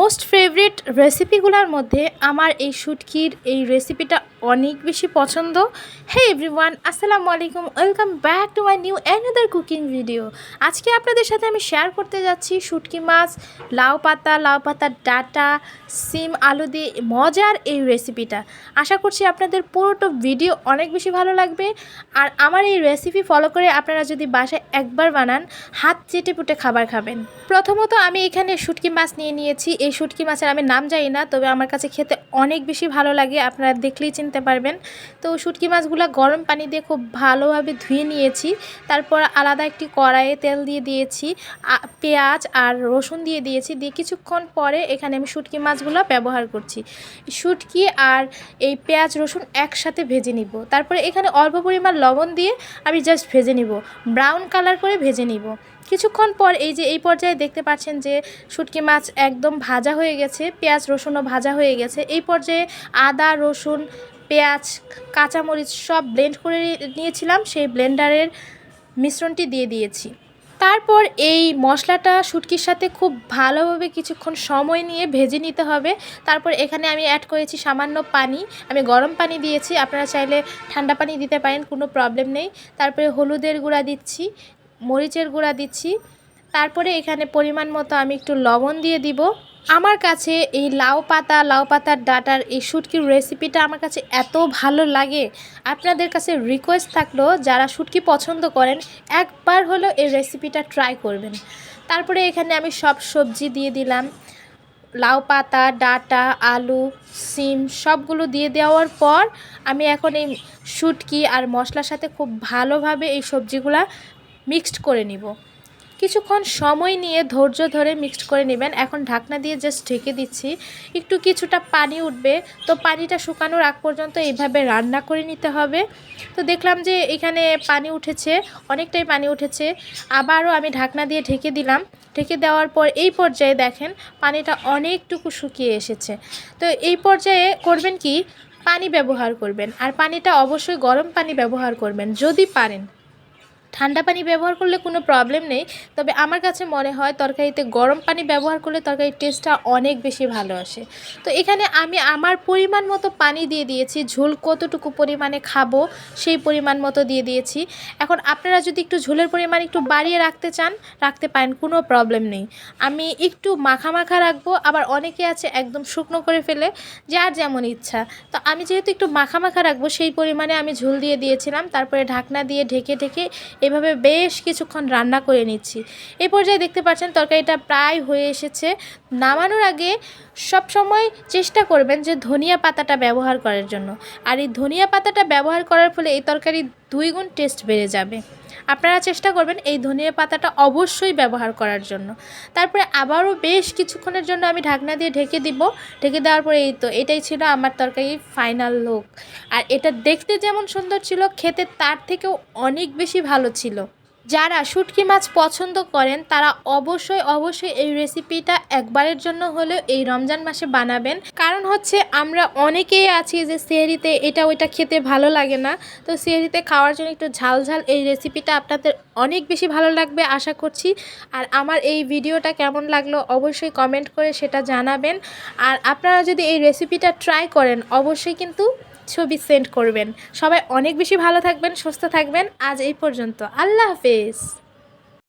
Most favourite রেসিপিগুলোর মধ্যে আমার এই শুটকির এই রেসিপিটা অনেক বেশি পছন্দ। হে এভরিওয়ান আসসালামু আলাইকুম। Welcome back to my new another cooking video আজকে আপনাদের সাথে আমি শেয়ার করতে যাচ্ছি শুটকি মাছ, লাউ পাতা, লাউ পাতার ডাটা, সিম, আলু দিয়ে মজার এই রেসিপিটা আশা করছি আপনাদের পুরোটা ভিডিও অনেক বেশি ভালো লাগবে। আর আমার এই রেসিপি ফলো করে আপনারা যদি বাসায় একবার বানান, হাত চেটে পুটে খাবার খাবেন। প্রথমত আমি এখানে শুটকি মাছ নিয়ে নিয়েছি। এই শুটকি মাছের আমি নাম জানি না, তবে আমার কাছে খেতে অনেক বেশি ভালো লাগে, আপনারা দেখলেই চিনতে পারবেন। তো শুটকি মাছগুলো গরম পানি দিয়ে খুব ভালোভাবে ধুয়ে নিয়েছি, তারপর আলাদা একটি কড়াইয়ে তেল দিয়ে দিয়েছি পেঁয়াজ আর রসুন দিয়ে দিয়েছি, দিয়ে কিছুক্ষণ পরে এখানে আমি শুটকি মাছগুলো ব্যবহার করছি। শুটকি আর এই পেঁয়াজ, রসুন একসাথে ভেজে নিব, তারপরে এখানে অল্প পরিমাণ লবণ দিয়ে আমি জাস্ট ভেজে নিব ব্রাউন কালার করে ভেজে নিব। কিছুক্ষণ পর এই যে, এই পর্যায়ে দেখতে পাচ্ছেন যে, শুটকি মাছ একদম ভাজা হয়ে গেছে, পেঁয়াজ, রসুনও ভাজা হয়ে গেছে। এই পর্যায়ে আদা, রসুন, পেঁয়াজ, কাঁচামরিচ সব ব্লেন্ড করে নিয়েছিলাম, সেই ব্লেন্ডারের মিশ্রণটি দিয়ে দিয়েছি। তারপর এই মশলাটা শুটকির সাথে খুব ভালোভাবে কিছুক্ষণ সময় নিয়ে ভেজে নিতে হবে। তারপর এখানে আমি অ্যাড করেছি সামান্য পানি। আমি গরম পানি দিয়েছি, আপনারা চাইলে ঠান্ডা পানি দিতে পারেন, কোনো প্রবলেম নেই। তারপরে হলুদের গুঁড়া দিচ্ছি মরিচের গুঁড়া দিচ্ছি। তারপরে এখানে পরিমাণ মতো আমি একটু লবণ দিয়ে দিব। আমার কাছে এই লাউ পাতা, লাউ পাতার ডাটার এই শুটকির রেসিপিটা আমার কাছে এত ভালো লাগে। আপনাদের কাছে রিকোয়েস্ট থাকল, যারা শুটকি পছন্দ করেন, একবার হলো এই রেসিপিটা ট্রাই করবেন। তারপরে এখানে আমি সব সবজি দিয়ে দিলাম। লাউ পাতা, ডাটা, আলু, সিম সবগুলো দিয়ে দেওয়ার পর আমি এখন এই শুটকি আর মশলার সাথে খুব ভালোভাবে এই সবজিগুলা মিক্সড করে নিব। কিছুক্ষণ সময় নিয়ে ধৈর্য ধরে মিক্সড করে নেবেন। এখন ঢাকনা দিয়ে জাস্ট ঢেকে দিচ্ছি। একটু কিছুটা পানি উঠবে। তো পানিটা শুকানোর আগ পর্যন্ত এইভাবে রান্না করে নিতে হবে। তো দেখলাম যে এখানে পানি উঠেছে, অনেকটাই পানি উঠেছে। আবারও আমি ঢাকনা দিয়ে ঢেকে দিলাম। ঢেকে দেওয়ার পর এই পর্যায়ে দেখেন পানিটা অনেকটুকু শুকিয়ে এসেছে। তো এই পর্যায়ে করবেন কি? পানি ব্যবহার করবেন। আর পানিটা অবশ্যই গরম পানি ব্যবহার করবেন, যদি পারেন। ঠান্ডা পানি ব্যবহার করলে কোনো প্রবলেম নেই। তবে আমার কাছে মনে হয় তরকারিতে গরম পানি ব্যবহার করলে তরকারির টেস্টটা অনেক বেশি ভালো আসে। তো এখানে আমি আমার পরিমাণ মতো পানি দিয়ে দিয়েছি। ঝোল কতটুকু পরিমাণে খাব সেই পরিমাণ মতো দিয়ে দিয়েছি। এখন আপনারা যদি একটু ঝোলের পরিমাণ একটু বাড়িয়ে রাখতে চান, রাখতে পারেন, কোনো প্রবলেম নেই। আমি একটু মাখা মাখা রাখব, আবার অনেকে আছে একদম শুকনো করে ফেলে, যার যেমন ইচ্ছা। তো আমি যেহেতু একটু মাখা মাখা রাখব, সেই পরিমাণে আমি ঝোল দিয়ে দিয়েছিলাম। তারপরে ঢাকনা দিয়ে ঢেকে ঢেকে এভাবে বেশ কিছুক্ষণ রান্না করে নিচ্ছি। এই পর্যায়ে দেখতে পাচ্ছেন, তরকারিটা প্রায় হয়ে এসেছে। নামানোর আগে সব সময় চেষ্টা করবেন যে ধনিয়া পাতাটা ব্যবহার করার জন্য। আর এই ধনিয়া পাতাটা ব্যবহার করার ফলে এই তরকারি দুই গুণ টেস্ট বেড়ে যাবে। আপনারা চেষ্টা করবেন এই ধনিয়া পাতাটা অবশ্যই ব্যবহার করার জন্য। তারপরে আবারও বেশ কিছুক্ষণের জন্য আমি ঢাকনা দিয়ে ঢেকে দিব। ঢেকে দেওয়ার পরে এই তো, এটাই ছিল আমার তরকারি ফাইনাল লুক আর এটা দেখতে যেমন সুন্দর ছিল, খেতে তার থেকেও অনেক বেশি ভালো ছিল। যারা শুটকি মাছ পছন্দ করেন, তারা অবশ্যই অবশ্যই এই রেসিপিটা একবারের জন্য হলেও এই রমজান মাসে বানাবেন। কারণ হচ্ছে আমরা অনেকেই আছি যে সেহরিতে এটা ওইটা খেতে ভালো লাগে না। তো সেহরিতে খাওয়ার জন্য একটু ঝাল ঝাল এই রেসিপিটা আপনাদের অনেক বেশি ভালো লাগবে আশা করছি। আর আমার এই ভিডিওটা কেমন লাগল অবশ্যই কমেন্ট করে সেটা জানাবেন। আর আপনারা যদি এই রেসিপিটা ট্রাই করেন, অবশ্যই কিন্তু ছবি সেন্ড করবেন। সবাই অনেক বেশি ভালো থাকবেন, সুস্থ থাকবেন। আজ এই পর্যন্ত। আল্লাহ হাফেজ।